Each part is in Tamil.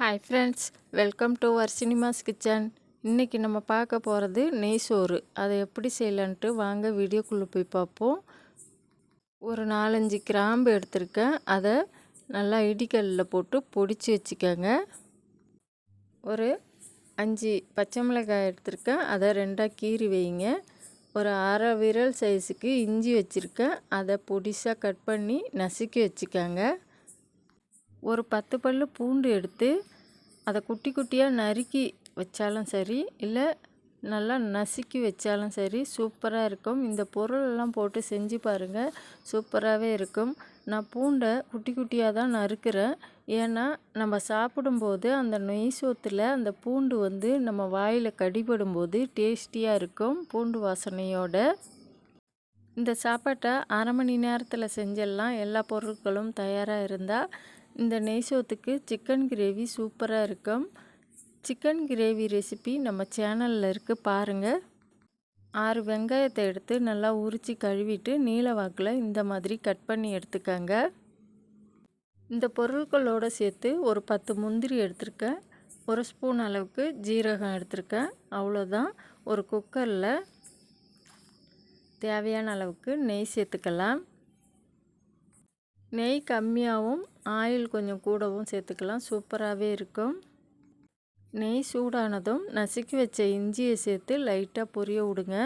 Hi friends welcome to our cinemas kitchen இன்றைக்கி நம்ம பார்க்க போகிறது நெய் சோறு அதை எப்படி செய்யலான்ட்டு வாங்க வீடியோக்குள்ளே போய் பார்ப்போம். ஒரு நாலஞ்சு கிராம்பு எடுத்திருக்கேன். அதை நல்லா இடிக்கல்லில் போட்டு பொடிச்சு வச்சுக்கோங்க. ஒரு அஞ்சு பச்சை மிளகாய் எடுத்திருக்கேன். அதை ரெண்டாக கீறி வைங்க. ஒரு அரை விரல் சைஸுக்கு இஞ்சி வச்சுருக்கேன். அதை பொடிசாக கட் பண்ணி நசுக்கி வச்சுக்கோங்க. ஒரு பத்து பல் பூண்டு எடுத்து அதை குட்டி குட்டியாக நறுக்கி வச்சாலும் சரி இல்லை நல்லா நசுக்கி வச்சாலும் சரி சூப்பராக இருக்கும். இந்த பொருளெல்லாம் போட்டு செஞ்சு பாருங்கள் சூப்பராகவே இருக்கும். நான் பூண்டை குட்டி குட்டியாக தான் நறுக்கிறேன். ஏன்னா நம்ம சாப்பிடும்போது அந்த நெய் சோத்தில் அந்த பூண்டு வந்து நம்ம வாயில் கடிபடும்போது டேஸ்டியாக இருக்கும் பூண்டு வாசனையோட. இந்த சாப்பாட்டை அரை மணி நேரத்தில் செஞ்சிடலாம் எல்லா பொருட்களும் தயாராக இருந்தால் இந்த நெய் சோத்துக்கு சிக்கன் கிரேவி சூப்பராக இருக்கும். சிக்கன் கிரேவி ரெசிபி நம்ம சேனலில் இருக்குது பாருங்கள் ஆறு வெங்காயத்தை எடுத்து நல்லா உரித்து கழுவிட்டு நீல வாக்கில் இந்த மாதிரி கட் பண்ணி எடுத்துக்கங்க. இந்த பொருட்களோடு சேர்த்து ஒரு பத்து முந்திரி எடுத்திருக்கேன். ஒரு ஸ்பூன் அளவுக்கு ஜீரகம் எடுத்திருக்கேன். அவ்வளோதான் ஒரு குக்கரில் தேவையான அளவுக்கு நெய் சேர்த்துக்கலாம். நெய் கம்மியாகவும் ஆயில் கொஞ்சம் கூடவும் சேர்த்துக்கலாம். சூப்பராகவே இருக்கும். நெய் சூடானதும் நசுக்கி வச்ச இஞ்சியை சேர்த்து லைட்டாக பொரிய விடுங்க.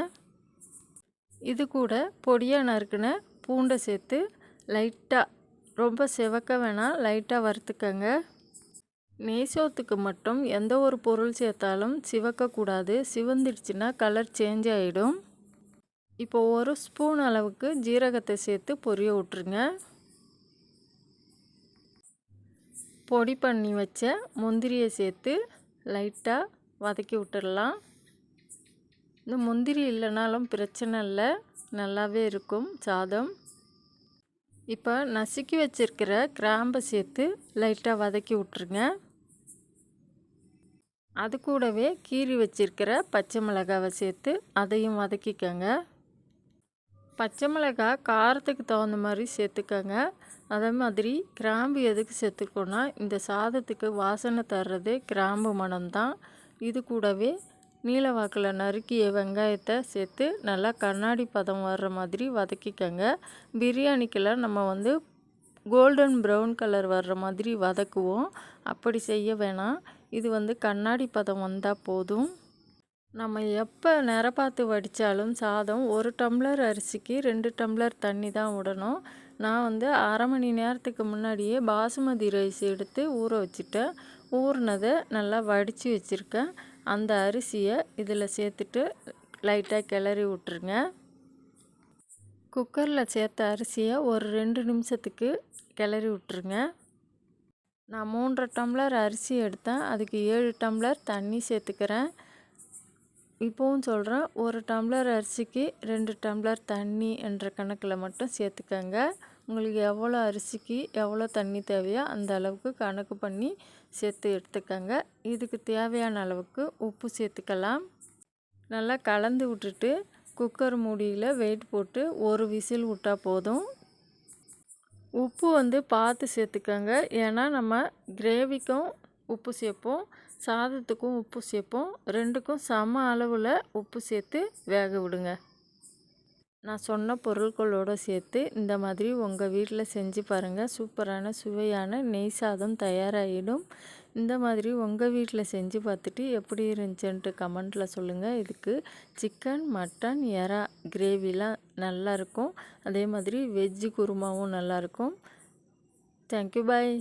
இது கூட பொடியாக நறுக்கின பூண்டை சேர்த்து லைட்டாக ரொம்ப செவக்க வேணாம் லைட்டாக வறுத்துக்கங்க. நெய் சோத்துக்கு மட்டும் எந்த ஒரு பொருள் சேர்த்தாலும் சிவக்கக்கூடாது சிவந்துடுச்சுன்னா கலர் சேஞ்ச் ஆகிடும் இப்போ ஒரு ஸ்பூன் அளவுக்கு ஜீரகத்தை சேர்த்து பொரிய விட்ருங்க பொடி பண்ணி வச்ச முந்திரியை சேர்த்து லைட்டாக வதக்கி விட்டுடலாம். இந்த முந்திரி இல்லைனாலும் பிரச்சனை இல்லை. நல்லாவே இருக்கும் சாதம். இப்போ நசுக்கி வச்சுருக்கிற கிராம்பை சேர்த்து லைட்டாக வதக்கி விட்ருங்க அது கூடவே கீறி வச்சுருக்கிற பச்சை மிளகாவை சேர்த்து அதையும் வதக்கிக்கோங்க. பச்சை மிளகாய் காரத்துக்கு தகுந்த மாதிரி சேர்த்துக்கோங்க. அதே மாதிரி கிராம்பு எதுக்கு சேர்த்துக்கோன்னா இந்த சாதத்துக்கு வாசனை தர்றது கிராம்பு மணம்தான். இது கூடவே நீலவாக்கில் நறுக்கிய வெங்காயத்தை சேர்த்து நல்லா கண்ணாடி பதம் வர்ற மாதிரி வதக்கிக்கங்க. பிரியாணிக்கெல்லாம் நம்ம வந்து கோல்டன் ப்ரௌன் கலர் வர்ற மாதிரி வதக்குவோம். அப்படி செய்ய வேணாம். இது வந்து கண்ணாடி பதம் வந்தால் போதும். நம்ம எப்போ நிற பார்த்து வடித்தாலும் சாதம் ஒரு டம்ளர் அரிசிக்கு ரெண்டு டம்ளர் தண்ணி தான் விடணும். நான் வந்து அரை மணி நேரத்துக்கு முன்னாடியே பாசுமதி ரைஸ் எடுத்து ஊற வச்சுட்டேன். ஊறினதை நல்லா வடித்து வச்சுருக்கேன். அந்த அரிசியை இதில் சேர்த்துட்டு லைட்டாக கிளறி விட்ருங்க குக்கரில் சேர்த்த அரிசியை ஒரு ரெண்டு நிமிஷத்துக்கு கிளறி விட்ருங்க நான் மூன்றரை டம்ளர் அரிசி எடுத்தேன். அதுக்கு ஏழு டம்ளர் தண்ணி சேர்த்துக்கிறேன். இப்போவும் சொல்கிறேன் ஒரு டம்ளர் அரிசிக்கு ரெண்டு டம்ளர் தண்ணி என்ற கணக்கில் மட்டும் சேர்த்துக்கங்க. உங்களுக்கு எவ்வளோ அரிசிக்கு எவ்வளோ தண்ணி தேவையோ அந்த அளவுக்கு கணக்கு பண்ணி சேர்த்து எடுத்துக்கங்க. இதுக்கு தேவையான அளவுக்கு உப்பு சேர்த்துக்கலாம். நல்லா கலந்து விட்டுட்டு குக்கர் மூடியில் வெயிட் போட்டு ஒரு விசில் விட்டால் போதும். உப்பு வந்து பார்த்து சேர்த்துக்கோங்க. ஏன்னா நம்ம கிரேவிக்கும் உப்பு சேர்ப்போம். சாதத்துக்கும் உப்பு சேர்ப்போம். ரெண்டுக்கும் சம அளவில் உப்பு சேர்த்து வேக விடுங்க. நான் சொன்ன பொருட்களோடு சேர்த்து இந்த மாதிரி உங்கள் வீட்டில் செஞ்சு பாருங்கள் சூப்பரான சுவையான நெய் சாதம் தயாராகிடும் இந்த மாதிரி உங்கள் வீட்டில் செஞ்சு பார்த்துட்டு எப்படி இருந்துச்சுன்ட்டு கமெண்ட்டில் சொல்லுங்கள் இதுக்கு சிக்கன் மட்டன் எறா கிரேவிலாம் நல்லாயிருக்கும் அதே மாதிரி வெஜ்ஜு குருமாவும் நல்லாயிருக்கும் தேங்க்யூ பாய்